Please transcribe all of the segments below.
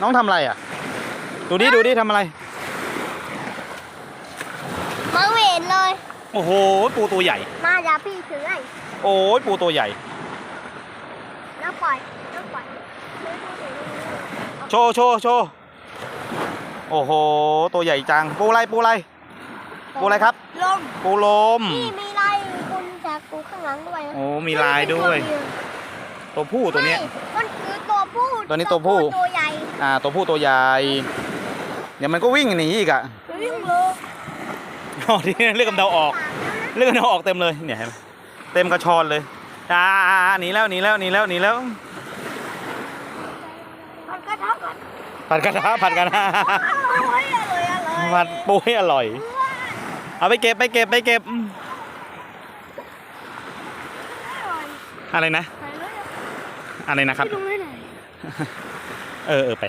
น้องทำอะไรอะ ดูดิดูดิทำอะไรมองไม่เห็นเลย โอ้โห ปูตัวใหญ่ มาอย่าพี่ถือให้โอ้ยปูตัวใหญ่ แล้วปล่อยแล้วปล่อยโชว์โชว์โชว์โอ้โห ตัวใหญ่จัง ปูอะไรปูอะไร ปูอะไรครับ ลมปูลม นี่มีลายคุณจากกูข้างหลังด้วยนะโอ้มีลายด้วย ตัวผู้ตัวเนี้ย ไม่มันคือตัวผู้ตัวนี้ตัวผู้ ตัวใหญ่ อ่าตัวผู้ตัวใหญ่เดี๋ยวมันก็วิ่งหนีอีกอะวิ่งเลยอ๋อที่เลือดกำเดาออกเลือดกำเดาออกเต็มเลยเนี่ยเห็นไหมเต็มกระชอนเลยอ่าอ่าอ่าหนีแล้วหนีแล้วหนีแล้วหนีแล้วมันก็เท่ากันผัดกระทะผัดกระทะอร่อยอร่อยอร่อยผัดปูให้อร่อยเอาไปเก็บไปเก็บไปเก็บอะไรนะ อะไรนะครับดูไม่ไหน เออเออไป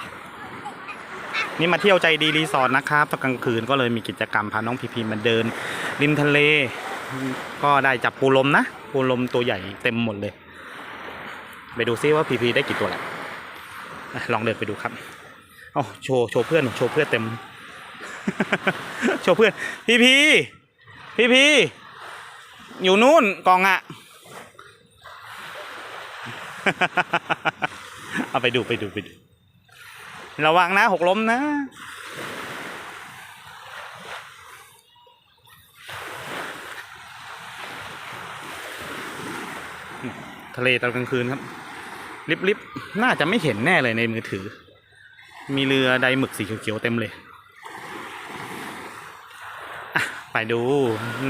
นี่มาเที่ยวใจดีรีสอร์ทนะครับตอนกลางคืนก็เลยมีกิจกรรมพาน้องพีพีมาเดิน ริมทะเล ก็ได้จับปูลมนะ ปูลมตัวใหญ่เต็มหมดเลย ไปดูซิว่าพีพีได้กี่ตัวแหละลองเดินไปดูครับโอ้โชว์โชว์เพื่อนโชว์เพื่อนเต็ม โชว์เพื่อน พีพีพีพีอยู่นู่นกองอะ เอาไปดูไปดูไปดู ระวังนะหกล้มนะทะเลตอนกลางคืนครับ ลิบลิบน่าจะไม่เห็นแน่เลยในมือถือ มีเรือใดหมึกสีเขียวๆเต็มเลยไปดู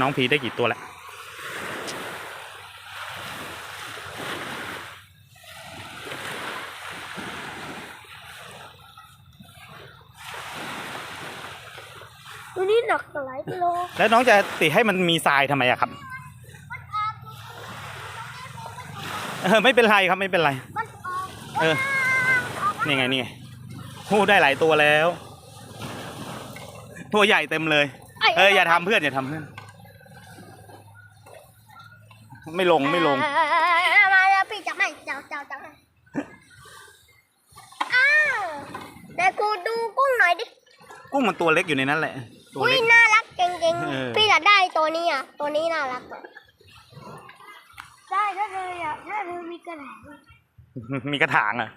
น้องพีได้กี่ตัวแล้ว ตัวนี้หนักหลายกิโลแล้วน้องจะติให้มันมีทรายทำไมอะครับ เออไม่เป็นไรครับไม่เป็นไร มันออกเออ นี่ไงนี่ไงโอ้ได้หลายตัวแล้ว ตัวใหญ่เต็มเลย เอออย่าทำเพื่อนอย่าทำเพื่อน ไม่ลงไม่ลง อ่ามาแล้วพี่จับให้เจ้าเจ้าจับให้อ้าวแต่กูดูกุ้งหน่อยดิ กุ้งมันตัวเล็กอยู่ในนั้นแหละ ตัวอุ้ยเล็ก น่ารักเก่งเออ ๆ พี่อยากได้ตัวนี้อะ ตัวนี้น่ารักอะได้ถ้าเธออยากถ้าเธอมีกระดาษมีกระถางอะ